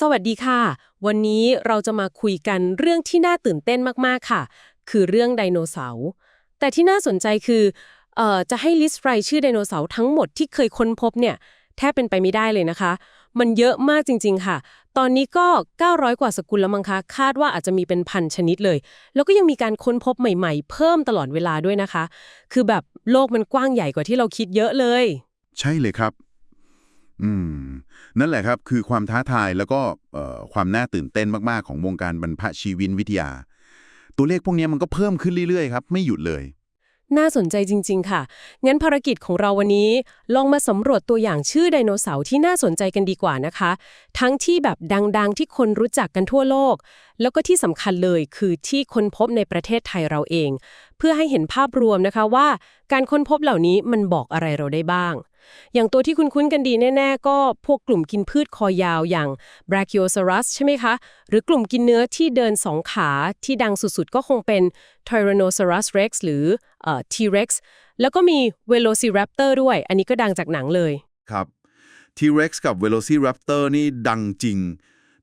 สวัสดีค่ะ วันนี้เราจะมาคุยกันเรื่องที่น่าตื่นเต้นมากๆค่ะ คือเรื่องไดโนเสาร์ แต่ที่น่าสนใจคือเอ่อจะให้ลิสต์รายชื่อไดโนเสาร์ทั้งหมดที่เคยค้นพบเนี่ยแทบเป็นไปไม่ได้เลยนะคะ มันเยอะมากจริง ๆ ค่ะ ตอนนี้ก็ 900 กว่าสกุลแล้วมั้งคะ คาดว่าอาจจะมีเป็นพันชนิดเลย แล้วก็ยังมีการค้นพบใหม่ๆ เพิ่มตลอดเวลาด้วยนะคะ คือแบบโลกมันกว้างใหญ่กว่าที่เราคิดเยอะเลย ใช่เลยครับ อืม นั่นแหละครับคือความท้าทายแล้วก็ความน่าตื่นเต้นมากๆ ของวงการบรรพชีวินวิทยา ตัวเลขพวกนี้มันก็เพิ่มขึ้นเรื่อยๆครับไม่หยุดเลย น่าสนใจจริง ๆ ค่ะ งั้นภารกิจของเราวันนี้ลองมาสำรวจตัวอย่างชื่อไดโนเสาร์ที่น่าสนใจกันดีกว่านะคะ ทั้งที่แบบดังๆ ที่คนรู้จักกันทั่วโลก แล้วก็ที่สำคัญเลยคือที่ค้นพบในประเทศไทยเราเอง เพื่อให้เห็นภาพรวมนะคะว่า การค้นพบเหล่านี้มันบอกอะไรเราได้บ้าง อย่างตัวที่คุณคุ้นกันดีแน่ ๆ ก็พวกกลุ่มกินพืชคอยาวอย่าง Brachiosaurus ใช่ไหมคะ หรือกลุ่มกินเนื้อที่เดินสองขาที่ดังสุดๆ ก็คงเป็น Tyrannosaurus rex หรือเอ่อ T-Rex แล้วก็มี Velociraptor ด้วย อันนี้ก็ดังจากหนังเลย ครับ T-Rex กับ Velociraptor นี่ดังจริง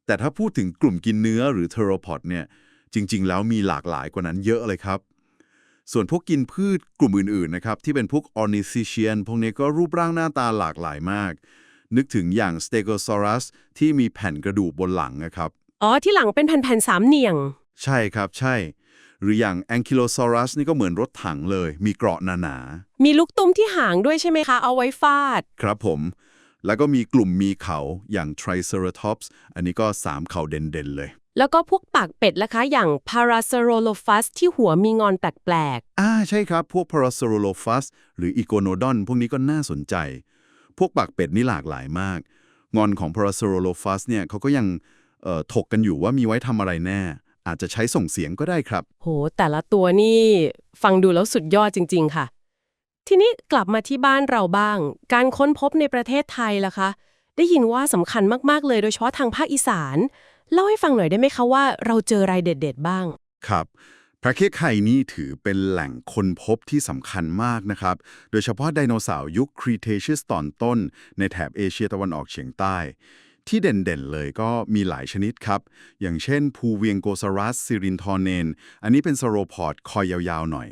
แต่ถ้าพูดถึงกลุ่มกินเนื้อหรือ Theropod เนี่ย จริง ๆ แล้วมีหลากหลายกว่านั้นเยอะเลยครับ ส่วนพวกกินพืชกลุ่มอื่นๆนะครับที่เป็นพวก Ornithischian พวกนี้ก็รูปร่างหน้าตาหลากหลายมาก นึกถึงอย่าง Stegosaurus ที่มีแผ่นกระดูกบนหลังนะครับ อ๋อ ที่หลังเป็นแผ่นๆสามเหนี่ยง ใช่ครับใช่ หรืออย่าง Ankylosaurus นี่ก็เหมือนรถถังเลย มีเกราะหนามีลูกตุ้มที่หางด้วยใช่ไหมคะ เอาไว้ฟาดๆครับผม แล้วก็มีกลุ่มมีเขาอย่าง Triceratops อันนี้ก็สามเขาเด่นๆเลย แล้วก็พวกปากเป็ดล่ะคะอย่าง Parasaurolophus ที่หัวมีงอนแปลกอ่าใช่ครับ พวก Parasaurolophus หรือ Iguanodon พวกนี้ก็น่าสนใจ พวกปากเป็ดนี่หลากหลายมาก งอนของ Parasaurolophus เนี่ยเขาก็ยังเอ่อถกกันอยู่ว่ามีไว้ทำอะไรแน่ อาจจะใช้ส่งเสียงก็ได้ครับ ๆ โห แต่ละตัวนี่ฟังดูแล้วสุดยอดจริง ๆ ค่ะ ทีนี้กลับมาที่บ้านเราบ้าง การค้นพบในประเทศไทยล่ะคะ ได้ยินว่าสำคัญมาก ๆ เลยโดยเฉพาะทางภาคอีสาน เล่าให้ฟังหน่อยได้ไหมคะว่าเราเจอรายเด็ด ๆ บ้าง ครับประเทศไทยนี่ถือเป็นแหล่งค้นพบที่สำคัญมากนะครับ โดยเฉพาะไดโนเสาร์ยุค Cretaceous ตอนต้น ในแถบเอเชียตะวันออกเฉียงใต้ ที่เด่นๆเลยก็มีหลายชนิดครับ อย่างเช่นภูเวียงโกซารัสซิรินทอร์เนน อันนี้เป็นสโรพอดคอยยาวๆหน่อย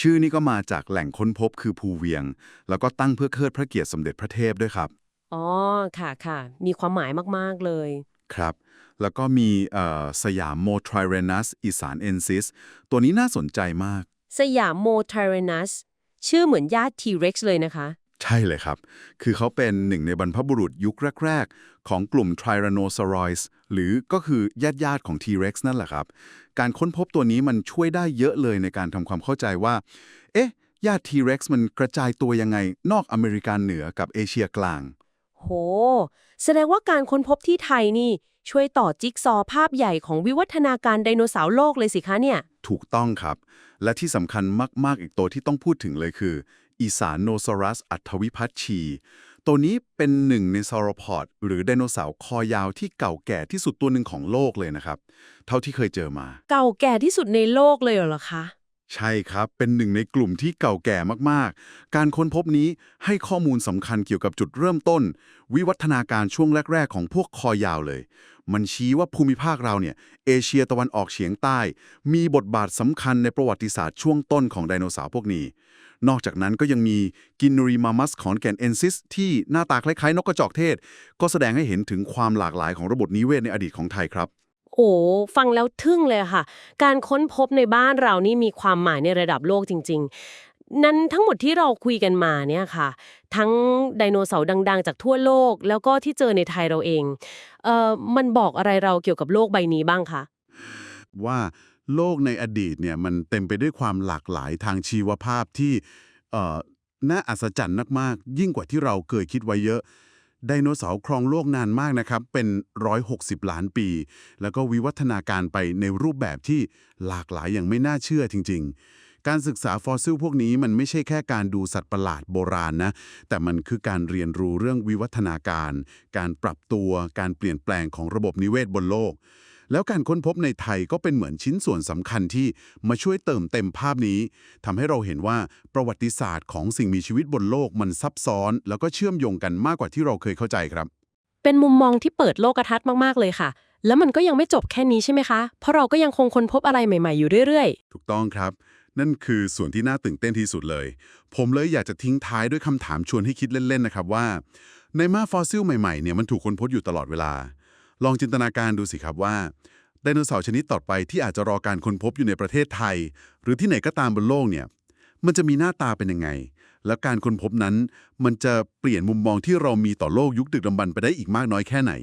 ชื่อนี้ก็มาจากแหล่งค้นพบคือภูเวียง แล้วก็ตั้งเพื่อเคิดพระเกียรติสมเด็จพระเทพด้วยครับ อ๋อ ค่ะค่ะ มีความหมายมาก ๆ เลย ครับ แล้วก็มีเอ่อสยามโมทริเรนัสอีสานเอนซิส ตัวนี้น่าสนใจมาก สยามโมไทรนัส ชื่อเหมือนญาติ T-Rex เลยนะคะ ใช่เลยครับ คือเขาเป็นหนึ่งในบรรพบุรุษยุคแรก ๆ ของกลุ่ม Tyrannosaurus หรือก็คือญาติญาติๆของ T-Rex นั่นแหละครับ การค้นพบตัวนี้มันช่วยได้เยอะเลยในการทำความเข้าใจว่า เอ๊ะ ญาติ T-Rex มันกระจายตัวยังไงนอกอเมริกาเหนือกับเอเชียกลาง โห แสดงว่าการค้นพบที่ไทยนี่ ช่วยต่อจิ๊กซอว์ภาพใหญ่ของวิวัฒนาการไดโนเสาร์โลกเลยสิคะเนี่ย ถูกต้องครับ และที่สำคัญมากๆอีกตัวที่ต้องพูดถึงเลยคืออีสานโนซอรัสอัฐวิพัชชี ตัวนี้เป็นหนึ่งในซอโรพอดหรือไดโนเสาร์คอยาวที่เก่าแก่ที่สุดตัวหนึ่งของโลกเลยนะครับ เท่าที่เคยเจอมา เก่าแก่ที่สุดในโลกเลยเหรอคะ ใช่ครับ เป็นหนึ่งในกลุ่มที่เก่าแก่มากๆ การค้นพบนี้ให้ข้อมูลสำคัญเกี่ยวกับจุดเริ่มต้น วิวัฒนาการช่วงแรก ๆ ของพวกคอยาวเลย มันชี้ว่าภูมิภาคเราเนี่ย เอเชียตะวันออกเฉียงใต้ มีบทบาทสำคัญในประวัติศาสตร์ช่วงต้นของไดโนเสาร์พวกนี้ นอกจากนั้นก็ยังมีกินนูรีมามัสขอนแก่นเอนซิส ที่หน้าตาคล้ายๆ นกกระจอกเทศ ก็แสดงให้เห็นถึงความหลากหลายของระบบนิเวศในอดีตของไทยครับ โอ้ฟังแล้วทึ่งเลยค่ะ การค้นพบในบ้านเรานี่มีความหมายในระดับโลกจริง ๆนั้นทั้งหมดที่เราคุยกันมาเนี่ยค่ะ ทั้งไดโนเสาร์ดัง ๆ จากทั่วโลก แล้วก็ที่เจอในไทยเราเองเอ่อมันบอกอะไรเราเกี่ยวกับโลกใบนี้บ้างคะว่าโลกในอดีตเนี่ยมันเต็มไปด้วยความหลากหลายทางชีวภาพที่เอ่อน่าอัศจรรย์มากๆยิ่งกว่าที่เราเคยคิดไว้เยอะ ไดโนเสาร์ครองโลกนานมากนะครับ เป็น 160 ล้านปี แล้วก็วิวัฒนาการไปในรูปแบบที่หลากหลายอย่างไม่น่าเชื่อจริง ๆ การศึกษาฟอสซิลพวกนี้มันไม่ใช่แค่การดูสัตว์ประหลาดโบราณนะ แต่มันคือการเรียนรู้เรื่องวิวัฒนาการ การปรับตัว การเปลี่ยนแปลงของระบบนิเวศบนโลก แล้วการค้นพบในไทยก็เป็นเหมือนชิ้นส่วนสำคัญที่มาช่วยเติมเต็มภาพนี้ทำให้เราเห็นว่าประวัติศาสตร์ของสิ่งมีชีวิตบนโลกมันซับซ้อน แล้วก็เชื่อมโยงกันมากกว่าที่เราเคยเข้าใจครับ เป็นมุมมองที่เปิดโลกทัศน์มากๆเลยค่ะ แล้วมันก็ยังไม่จบแค่นี้ใช่ไหมคะ เพราะเราก็ยังคงค้นพบอะไรใหม่ๆอยู่เรื่อยถูกต้องครับ นั่นคือส่วนที่น่าตื่นเต้นที่สุดเลย ผมเลยอยากจะทิ้งท้ายด้วยคำถามชวนให้คิดเล่นๆนะครับว่า ในเมื่อฟอสซิลใหม่ๆเนี่ยมันถูกค้นพบอยู่ตลอดเวลา ลองจินตนาการดูสิครับว่าไดโนเสาร์ชนิดต่อไปที่อาจจะรอการค้นพบอยู่ในประเทศไทย หรือที่ไหนก็ตามบนโลกเนี่ยมันจะมีหน้าตาเป็นยังไง และการค้นพบนั้น มันจะเปลี่ยนมุมมองที่เรามีต่อโลกยุคดึกดำบรรพ์ไปได้อีกมากน้อยแค่ไหน